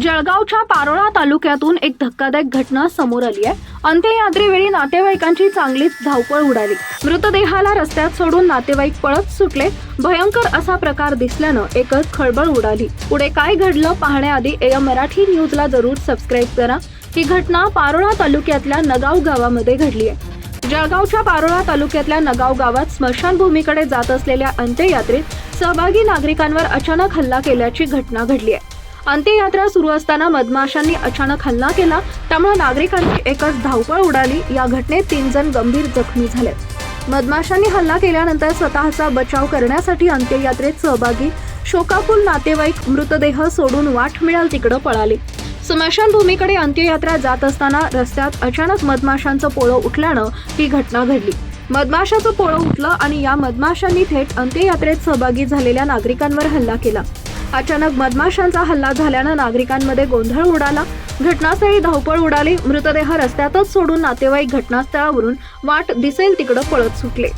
जळगावच्या पारोळा तालुक्यातून एक धक्कादायक घटना समोर आली आहे. अंत्ययात्रेवेळी नातेवाईकांची चांगलीच धावपळ उडाली. मृतदेहाला रस्त्यात सोडून नातेवाईक पळत सुटले. भयंकर असा प्रकार दिसल्यानं एकच खळबळ उडाली. पुढे काय घडलं पाहण्याआधी एम मराठी न्यूजला जरूर सबस्क्राईब करा. ही घटना पारोळा तालुक्यातल्या नगाव गावामध्ये घडली आहे. जळगावच्या पारोळा तालुक्यातल्या नगाव गावात स्मशानभूमीकडे जात असलेल्या अंत्ययात्रेत सहभागी नागरिकांवर अचानक हल्ला केल्याची घटना घडली आहे. अंत्ययात्रा सुरू असताना मधमाशांनी अचानक हल्ला केला त्यामुळे नागरिकांची एकच धावपळ उडाली. या घटनेत तीन जण गंभीर जखमी झाले. मधमाशांनी हल्ला केल्यानंतर स्वतःचा बचाव करण्यासाठी अंत्ययात्रेत सहभागी शोकाकुल नातेवाईक मृतदेह सोडून वाट मिळाल तिकडं पळाले. स्मशानभूमीकडे अंत्ययात्रा जात असताना रस्त्यात अचानक मधमाशांचं पोळं उठल्यानं ही घटना घडली. मधमाशाचं पोळं उठलं आणि या मधमाशांनी थेट अंत्ययात्रेत सहभागी झालेल्या नागरिकांवर हल्ला केला. अचानक मधमाशांचा हल्ला झाल्यानं नागरिकांमध्ये गोंधळ उडाला. घटनास्थळी धावपळ उडाली. मृतदेह रस्त्यातच सोडून नातेवाईक घटनास्थळावरून वाट दिसेल तिकडं पळत सुटले.